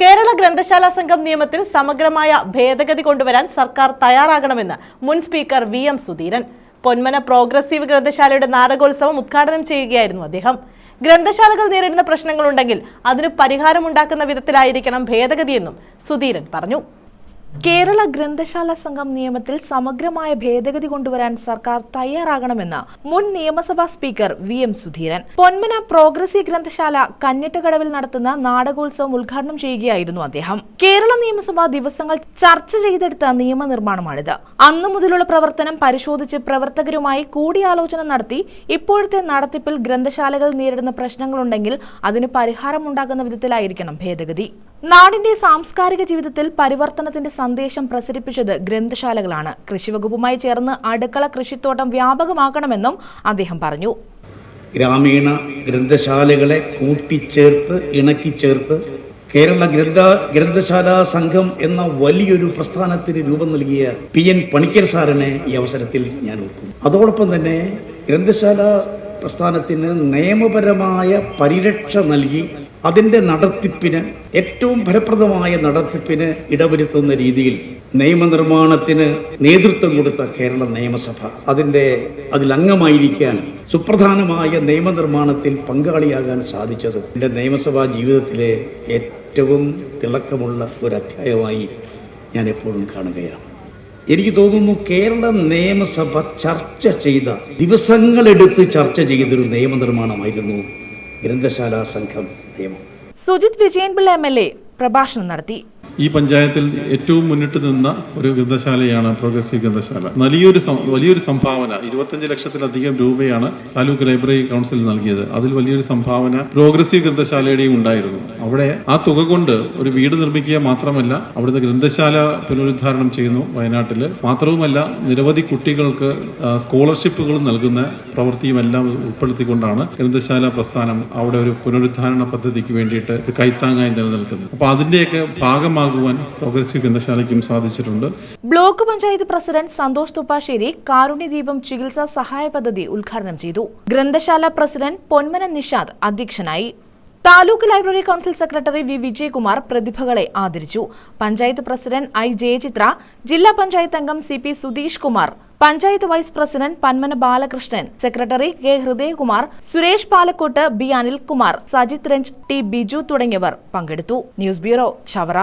കേരള ഗ്രന്ഥശാല സംഘം നിയമത്തിൽ സമഗ്രമായ ഭേദഗതി കൊണ്ടുവരാൻ സർക്കാർ തയ്യാറാകണമെന്ന് മുൻ speaker V M Sudheeran. Ponmana progressive ഗ്രന്ഥശാലയുടെ നാടകോത്സവം ഉദ്ഘാടനം ചെയ്യുകയായിരുന്നു അദ്ദേഹം. ഗ്രന്ഥശാലകൾ നേരിടുന്ന പ്രശ്നങ്ങളുണ്ടെങ്കിൽ അതിന് പരിഹാരമുണ്ടാക്കുന്ന വിധത്തിലായിരിക്കണം ഭേദഗതിയെന്നും സുധീരൻ പറഞ്ഞു. കേരള ഗ്രന്ഥശാല സംഘം നിയമത്തിൽ സമഗ്രമായ ഭേദഗതി കൊണ്ടുവരാൻ സർക്കാർ തയ്യാറാകണമെന്ന് മുൻ നിയമസഭാ speaker V M Sudheeran. Ponmana progressive ഗ്രന്ഥശാല കന്നിട്ടകടവിൽ നടത്തുന്ന നാടകോത്സവം ഉദ്ഘാടനം ചെയ്യുകയായിരുന്നു അദ്ദേഹം. കേരള നിയമസഭാ ദിവസങ്ങൾ ചർച്ച ചെയ്തെടുത്ത നിയമനിർമ്മാണമാണിത്. അന്നു മുതലുള്ള പ്രവർത്തനം പരിശോധിച്ച് പ്രവർത്തകരുമായി കൂടിയാലോചന നടത്തി ഇപ്പോഴത്തെ നടത്തിപ്പിൽ ഗ്രന്ഥശാലകൾ നേരിടുന്ന പ്രശ്നങ്ങളുണ്ടെങ്കിൽ അതിന് പരിഹാരമുണ്ടാകുന്ന വിധത്തിലായിരിക്കണം ഭേദഗതി. നാടിന്റെ സാംസ്കാരിക ജീവിതത്തിൽ പരിവർത്തനത്തിന്റെ സന്ദേശം പ്രസരിപ്പിച്ചത് ഗ്രന്ഥശാലകളാണ്. കൃഷിവകുപ്പുമായി ചേർന്ന് അടുക്കള കൃഷിത്തോട്ടം വ്യാപകമാക്കണമെന്നും അദ്ദേഹം പറഞ്ഞു. ഗ്രാമീണ ഗ്രന്ഥശാലകളെ കൂട്ടിച്ചേർത്ത് ഇണക്കിച്ചേർത്ത് കേരള ഗ്രന്ഥ ഗ്രന്ഥശാല സംഘം എന്ന വലിയൊരു പ്രസ്ഥാനത്തിന് രൂപം നൽകിയ പി എൻ പണിക്കർ സാറിനെ ഈ അവസരത്തിൽ ഞാൻ ഓർക്കും അതോടൊപ്പം തന്നെ ഗ്രന്ഥശാല പ്രസ്ഥാനത്തിന് നിയമപരമായ പരിരക്ഷ നൽകി അതിന്റെ നടത്തിപ്പിന് ഏറ്റവും ഫലപ്രദമായ നടത്തിപ്പിന് ഇടവരുത്തുന്ന രീതിയിൽ നിയമനിർമ്മാണത്തിന് നേതൃത്വം കൊടുത്ത കേരള നിയമസഭ. അതിന്റെ അതിൽ അംഗമായിരിക്കാൻ സുപ്രധാനമായ നിയമനിർമ്മാണത്തിൽ പങ്കാളിയാകാൻ സാധിച്ചത് എന്റെ നിയമസഭാ ജീവിതത്തിലെ ഏറ്റവും തിളക്കമുള്ള ഒരു അധ്യായമായി ഞാൻ എപ്പോഴും കാണുകയാണ്. എനിക്ക് തോന്നുന്നു കേരള നിയമസഭ ചർച്ച ചെയ്ത ദിവസങ്ങളെടുത്ത് ചർച്ച ചെയ്തൊരു നിയമനിർമ്മാണമായിരുന്നു ഗ്രന്ഥശാല സംഘം നിയമം. Sujith Vijayanpillai M L A പ്രഭാഷണം നടത്തി. ഈ പഞ്ചായത്തിൽ ഏറ്റവും മുന്നിട്ട് നിന്ന ഒരു ഗ്രന്ഥശാലയാണ് പ്രോഗ്രസീവ് ഗ്രന്ഥശാല. വലിയൊരു വലിയൊരു സംഭാവന ഇരുപത്തഞ്ച് ലക്ഷത്തിലധികം രൂപയാണ് താലൂക്ക് ലൈബ്രറി കൗൺസിൽ നൽകിയത്. അതിൽ വലിയൊരു സംഭാവന പ്രോഗ്രസീവ് ഗ്രന്ഥശാലയുടെയും ഉണ്ടായിരുന്നു. അവിടെ ആ തുക കൊണ്ട് ഒരു വീട് നിർമ്മിക്കുക മാത്രമല്ല അവിടുത്തെ ഗ്രന്ഥശാല പുനരുദ്ധാരണം ചെയ്യുന്നു വയനാട്ടിൽ മാത്രവുമല്ല നിരവധി കുട്ടികൾക്ക് സ്കോളർഷിപ്പുകൾ നൽകുന്ന പ്രവൃത്തിയും എല്ലാം ഉൾപ്പെടുത്തിക്കൊണ്ടാണ് ഗ്രന്ഥശാല പ്രസ്ഥാനം അവിടെ ഒരു പുനരുദ്ധാരണ പദ്ധതിക്ക് വേണ്ടിയിട്ട് കൈത്താങ്ങായി നിലനിൽക്കുന്നത്. അപ്പോൾ അതിന്റെയൊക്കെ ഭാഗമാകുവാൻ പ്രോഗ്രസീവ് ഗ്രന്ഥശാലയ്ക്കും സാധിച്ചിട്ടുണ്ട്. ബ്ലോക്ക് പഞ്ചായത്ത് പ്രസിഡന്റ് സന്തോഷ് തുപ്പാശ്ശേരി കാരുണ്യദീപം ചികിത്സാ സഹായ പദ്ധതി ഉദ്ഘാടനം ചെയ്തു. ഗ്രന്ഥശാല പ്രസിഡന്റ് പൊന്മന നിഷാദ് അധ്യക്ഷനായി. Taluk library council secretary V Vijayakumar പ്രതിഭകളെ ആദരിച്ചു. പഞ്ചായത്ത് പ്രസിഡന്റ് ഐ ജയചിത്ര ജില്ലാ പഞ്ചായത്ത് അംഗം C P Sudheesh Kumar panchayat vice president Panmana Balakrishnan secretary K Hridayakumar Suresh Palakkot B Anilkumar Sajith Ranj T Biju തുടങ്ങിയവർ പങ്കെടുത്തു. News bureau Chavara.